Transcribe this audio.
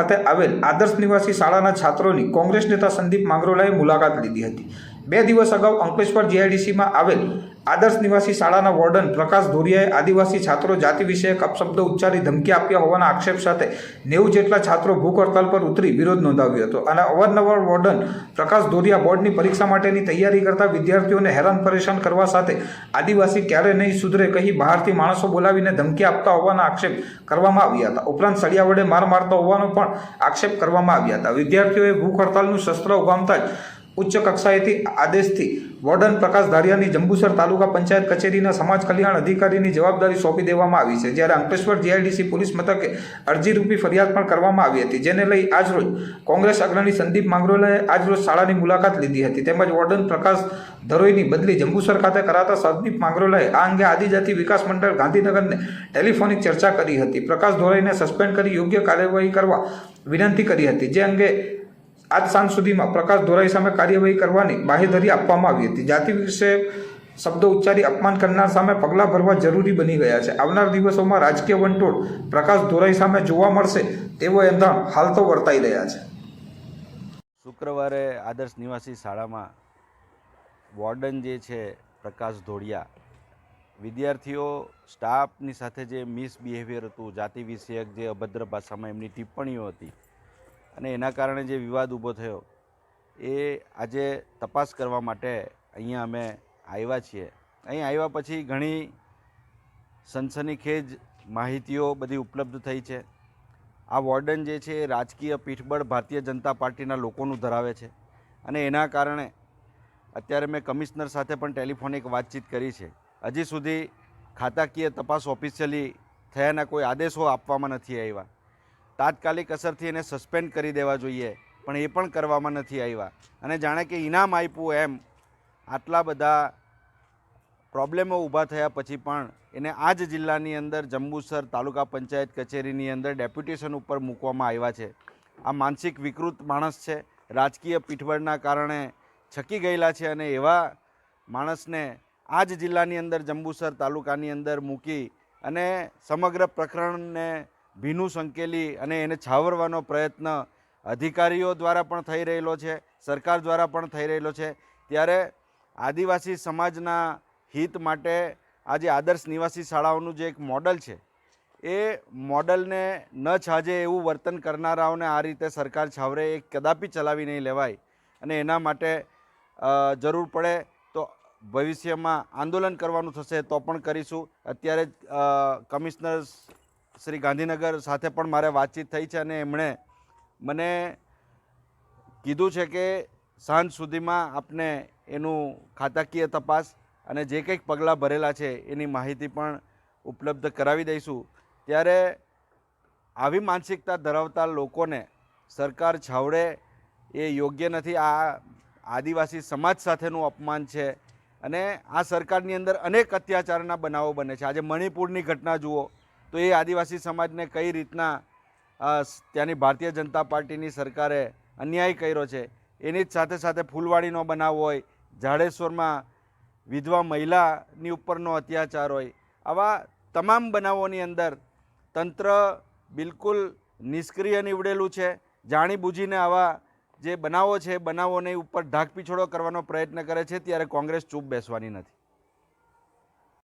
ખાતે આવેલ આદર્શ નિવાસી શાળાના છાત્રોની કોંગ્રેસ નેતા સંદીપ માંગરોલાએ મુલાકાત લીધી હતી. બે દિવસ અગાઉ અંકલેશ્વર જીઆઈડીસીમાં આવેલ આદર્શ નિવાસી શાળાના વોર્ડન પ્રકાશ ધોરિયાએ આદિવાસી છાત્રો જાતિ વિષયક અપશબ્દો ઉચ્ચારી ધમકી આપ્યા હોવાના આક્ષેપ સાથે નેવું જેટલા છાત્રો ભૂખ હડતાલ પર ઉતરી વિરોધ નોંધાવ્યો હતો અને અવારનવાર વોર્ડન પ્રકાશ ધોરિયા બોર્ડની પરીક્ષા માટેની તૈયારી કરતા વિદ્યાર્થીઓને હેરાન પરેશાન કરવા સાથે આદિવાસી ક્યારે નહીં સુધરે કહી બહારથી માણસો બોલાવીને ધમકી આપતા હોવાના આક્ષેપ કરવામાં આવ્યા હતા. ઉપરાંત સળિયા વડે માર મારતા હોવાનો પણ આક્ષેપ કરવામાં આવ્યા હતા. વિદ્યાર્થીઓએ ભૂખ હડતાલનું શસ્ત્ર ઉગામતા જ ઉચ્ચ કક્ષાએથી આદેશથી વોર્ડન પ્રકાશ ધારિયાની જંબુસર તાલુકા પંચાયત કચેરીના સમાજ કલ્યાણ અધિકારીની જવાબદારી સોંપી દેવામાં આવી છે. જ્યારે અંકલેશ્વર જીઆઈડીસી પોલીસ મથકે અરજીરૂપી ફરિયાદ પણ કરવામાં આવી હતી, જેને લઈ આજરોજ કોંગ્રેસ અગ્રણી સંદીપ માંગરોલાએ આજરોજ શાળાની મુલાકાત લીધી હતી. તેમજ વોર્ડન પ્રકાશ ધરોઈની બદલી જંબુસર ખાતે કરાતા સંદીપ માંગરોલાએ આ અંગે આદિજાતિ વિકાસ મંડળ ગાંધીનગરને ટેલિફોનિક ચર્ચા કરી હતી. પ્રકાશ ધોરાઈને સસ્પેન્ડ કરી યોગ્ય કાર્યવાહી કરવા વિનંતી કરી હતી, જે અંગે આજ સાંજ સુધીમાં પ્રકાશ ધોરાઈ સામે કાર્યવાહી કરવાની બાહેધરી આપવામાં આવી હતી. જાતિ વિશે શબ્દો ઉચ્ચારી અપમાન કરનાર સામે પગલાં ભરવા જરૂરી બની ગયા છે. આવનાર દિવસોમાં રાજકીય વંટોળ પ્રકાશ ધોરાઈ સામે જોવા મળશે તેવો એંધાણ હાલ તો વર્તાઈ રહ્યા છે. શુક્રવારે આદર્શ નિવાસી શાળામાં વોર્ડન જે છે પ્રકાશ ધોળિયા, વિદ્યાર્થીઓ, સ્ટાફની સાથે જે મિસબિહેવિયર હતું, જાતિ વિષયક જે અભદ્ર ભાષામાં એમની ટિપ્પણીઓ હતી અને એના કારણે જે વિવાદ ઊભો થયો, એ આજે તપાસ કરવા માટે અહીંયા અમે આવ્યા છીએ. અહીં આવ્યા પછી ઘણી સનસનીખેજ માહિતીઓ બધી ઉપલબ્ધ થઈ છે. આ વોર્ડન જે છે એ રાજકીય પીઠબળ ભારતીય જનતા પાર્ટીના લોકોનું ધરાવે છે. અને એના કારણે અત્યારે મેં કમિશનર સાથે પણ ટેલિફોનિક વાતચીત કરી છે. હજી સુધી ખાતાકીય તપાસ ઓફિશિયલી થયાના કોઈ આદેશો આપવામાં નથી આવ્યા. તાત્કાલિક અસરથી એને સસ્પેન્ડ કરી દેવા જોઈએ, પણ એ પણ કરવામાં નથી આવ્યા. અને જાણે કે ઇનામ આપ્યું એમ, આટલા બધા પ્રોબ્લેમો ઊભા થયા પછી પણ એને આ જ જિલ્લાની અંદર જંબુસર તાલુકા પંચાયત કચેરીની અંદર ડેપ્યુટેશન ઉપર મૂકવામાં આવ્યા છે. આ માનસિક વિકૃત માણસ છે, રાજકીય પીઠબળના કારણે છકી ગયેલા છે અને એવા માણસને આ જ જિલ્લાની અંદર જંબુસર તાલુકાની અંદર મૂકી અને સમગ્ર પ્રકરણને ભીનું સંકેલી અને એને છાવરવાનો પ્રયત્ન અધિકારીઓ દ્વારા પણ થઈ રહેલો છે, સરકાર દ્વારા પણ થઈ રહેલો છે. ત્યારે આદિવાસી સમાજના હિત માટે આજે આદર્શ નિવાસી શાળાઓનું જે એક મોડલ છે, એ મોડલને ન છાજે એવું વર્તન કરનારાઓને આ રીતે સરકાર છાવરે એ કદાપી ચલાવી નહીં લેવાય અને એના માટે જરૂર પડે તો ભવિષ્યમાં આંદોલન કરવાનું થશે તો પણ કરીશું. અત્યારે કમિશનર્સ કમિશનર શ્રી ગાંધીનગર સાથે પણ મારે વાતચીત થઈ છે અને એમણે મને કીધું છે કે સાંજ સુધીમાં આપને એનું ખાતાકીય તપાસ અને જે કંઈક પગલાં ભરેલા છે એની માહિતી પણ ઉપલબ્ધ કરાવી દઈશું. ત્યારે આવી માનસિકતા ધરાવતા લોકોને સરકાર છાવડે એ યોગ્ય નથી. આ આદિવાસી સમાજ સાથેનું અપમાન છે અને આ સરકારની અંદર અનેક અત્યાચારના બનાવો બને છે. આજે મણિપુરની ઘટના જુઓ. તો એ આદિવાસી સમાજને કઈ રીતના ત્યાંની ભારતીય જનતા પાર્ટીની સરકારે અન્યાય કર્યો છે, એની જ સાથે સાથે ફૂલવાડીનો બનાવ હોય, જાડેશ્વરમાં વિધવા મહિલાની ઉપરનો અત્યાચાર હોય, આવા તમામ બનાવોની અંદર તંત્ર બિલકુલ નિષ્ક્રિય નીવડેલું છે જાણીબૂજીને આવા જે બનાવો છે બનાવોની ઉપર ઢાકપીછોડો કરવાનો પ્રયત્ન કરે છે, ત્યારે કોંગ્રેસ ચૂપ બેસવાની નથી.